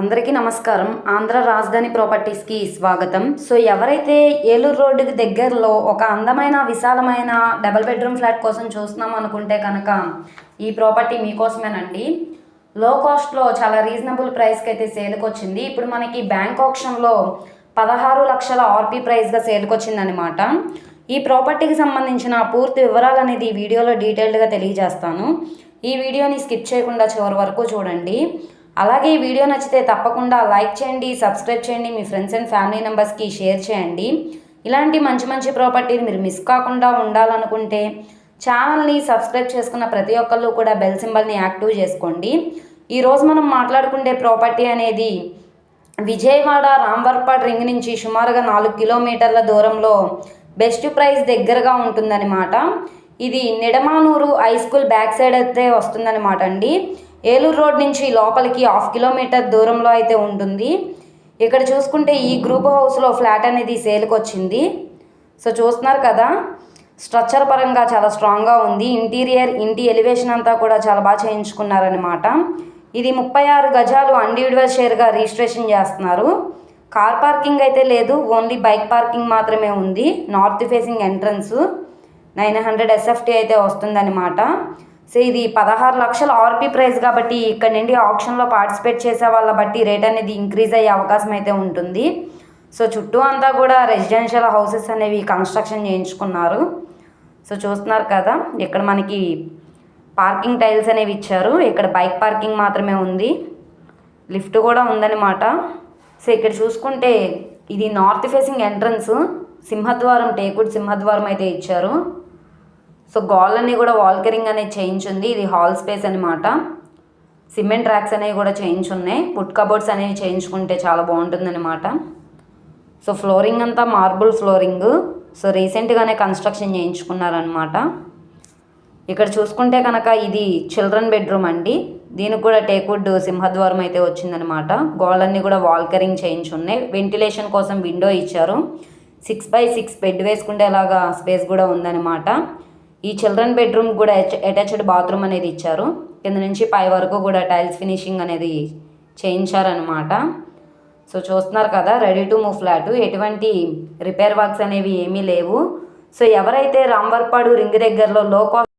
అందరికీ నమస్కారం. ఆంధ్ర రాజధాని ప్రాపర్టీస్కి స్వాగతం. సో ఎవరైతే ఏలూరు రోడ్డుకి దగ్గరలో ఒక అందమైన విశాలమైన డబల్ బెడ్రూమ్ ఫ్లాట్ కోసం చూస్తున్నాం అనుకుంటే కనుక ఈ ప్రాపర్టీ మీకోసమేనండి. లో కాస్ట్లో చాలా రీజనబుల్ ప్రైస్కి అయితే సేల్కి వచ్చింది ఇప్పుడు మనకి బ్యాంక్ ఆప్షన్లో పదహారు లక్షల ఆర్పీ ప్రైస్గా సేల్కి వచ్చిందనమాట ఈ ప్రాపర్టీకి సంబంధించిన పూర్తి వివరాలు అనేది ఈ వీడియోలో డీటెయిల్డ్గా తెలియజేస్తాను. ఈ వీడియోని స్కిప్ చేయకుండా చివరి వరకు చూడండి. అలాగే ఈ వీడియో నచ్చితే తప్పకుండా లైక్ చేయండి సబ్స్క్రైబ్ చేయండి మీ ఫ్రెండ్స్ అండ్ ఫ్యామిలీ మెంబర్స్కి షేర్ చేయండి. ఇలాంటి మంచి మంచి ప్రాపర్టీని మీరు మిస్ కాకుండా ఉండాలనుకుంటే ఛానల్ని సబ్స్క్రైబ్ చేసుకున్న ప్రతి ఒక్కళ్ళు కూడా బెల్ సింబల్ని యాక్టివ్ చేసుకోండి. ఈరోజు మనం మాట్లాడుకునే ప్రాపర్టీ అనేది విజయవాడ రాంవర్పాడ్ రింగ్ నుంచి సుమారుగా నాలుగు కిలోమీటర్ల దూరంలో బెస్ట్ ప్రైస్ దగ్గరగా ఉంటుందన్నమాట. ఇది Nidamanuru high school back side అయితే వస్తుందన్నమాట అండి. ఏలూరు రోడ్ నుంచి లోపలికి హాఫ్ కిలోమీటర్ దూరంలో అయితే ఉంటుంది. ఇక్కడ చూసుకుంటే ఈ గ్రూప్ హౌస్లో ఫ్లాట్ అనేది సేల్కి వచ్చింది. సో చూస్తున్నారు కదా స్ట్రక్చర్ పరంగా చాలా స్ట్రాంగ్గా ఉంది. ఇంటీరియర్ ఇంటి ఎలివేషన్ అంతా కూడా చాలా బాగా చేయించుకున్నారనమాట ఇది ముప్పై ఆరు గజాలు ఇండివిజువల్ షేర్గా రిజిస్ట్రేషన్ చేస్తున్నారు. కార్ పార్కింగ్ అయితే లేదు ఓన్లీ బైక్ పార్కింగ్ మాత్రమే ఉంది. North facing entrance nine hundred SFT అయితే వస్తుందన్నమాట. సో ఇది పదహారు లక్షల ఆర్పీ ప్రైస్ కాబట్టి ఇక్కడ నుండి ఆప్షన్లో పార్టిసిపేట్ చేసే వాళ్ళ బట్టి రేట్ అనేది ఇంక్రీజ్ అయ్యే అవకాశం అయితే ఉంటుంది. సో చుట్టూ అంతా కూడా రెసిడెన్షియల్ హౌసెస్ అనేవి కన్స్ట్రక్షన్ చేయించుకున్నారు. సో చూస్తున్నారు కదా ఇక్కడ మనకి పార్కింగ్ టైల్స్ అనేవి ఇచ్చారు. ఇక్కడ బైక్ పార్కింగ్ మాత్రమే ఉంది. లిఫ్ట్ కూడా ఉందన్నమాట. సో ఇక్కడ చూసుకుంటే ఇది నార్త్ ఫేసింగ్ ఎంట్రన్స్. సింహద్వారం టేకుడ్ సింహద్వారం అయితే ఇచ్చారు. సో గాల్ అన్ని కూడా వాల్కరింగ్ అనేది చేయించుంది ఇది హాల్ స్పేస్ అనమాట సిమెంట్ ర్యాక్స్ అనేవి కూడా చేయించున్నాయి పుట్ కబోర్డ్స్ అనేవి చేయించుకుంటే చాలా బాగుంటుంది అనమాట సో ఫ్లోరింగ్ అంతా మార్బుల్ ఫ్లోరింగ్. సో రీసెంట్గానే కన్స్ట్రక్షన్ చేయించుకున్నారనమాట ఇక్కడ చూసుకుంటే కనుక ఇది చిల్డ్రన్ బెడ్రూమ్ అండి. దీనికి కూడా టేకుడ్ సింహద్వారం అయితే వచ్చిందనమాట గోళ్ళన్నీ కూడా వాల్కరింగ్ చేయించున్నాయి వెంటిలేషన్ కోసం విండో ఇచ్చారు. సిక్స్ బై సిక్స్ బెడ్ వేసుకుంటేలాగా స్పేస్ కూడా ఉందన్నమాట. ఈ చిల్డ్రన్ బెడ్రూమ్ కూడా అటాచ్డ్ బాత్రూమ్ అనేది ఇచ్చారు. కింద నుంచి పై వరకు కూడా టైల్స్ ఫినిషింగ్ అనేది చేయించారనమాట సో చూస్తున్నారు కదా రెడీ టు మూవ్ ఫ్లాట్ ఎటువంటి రిపేర్ వర్క్స్ అనేవి ఏమీ లేవు. సో ఎవరైతే రాంవర్పాడు రింగ్ దగ్గరలో లో కాస్ట్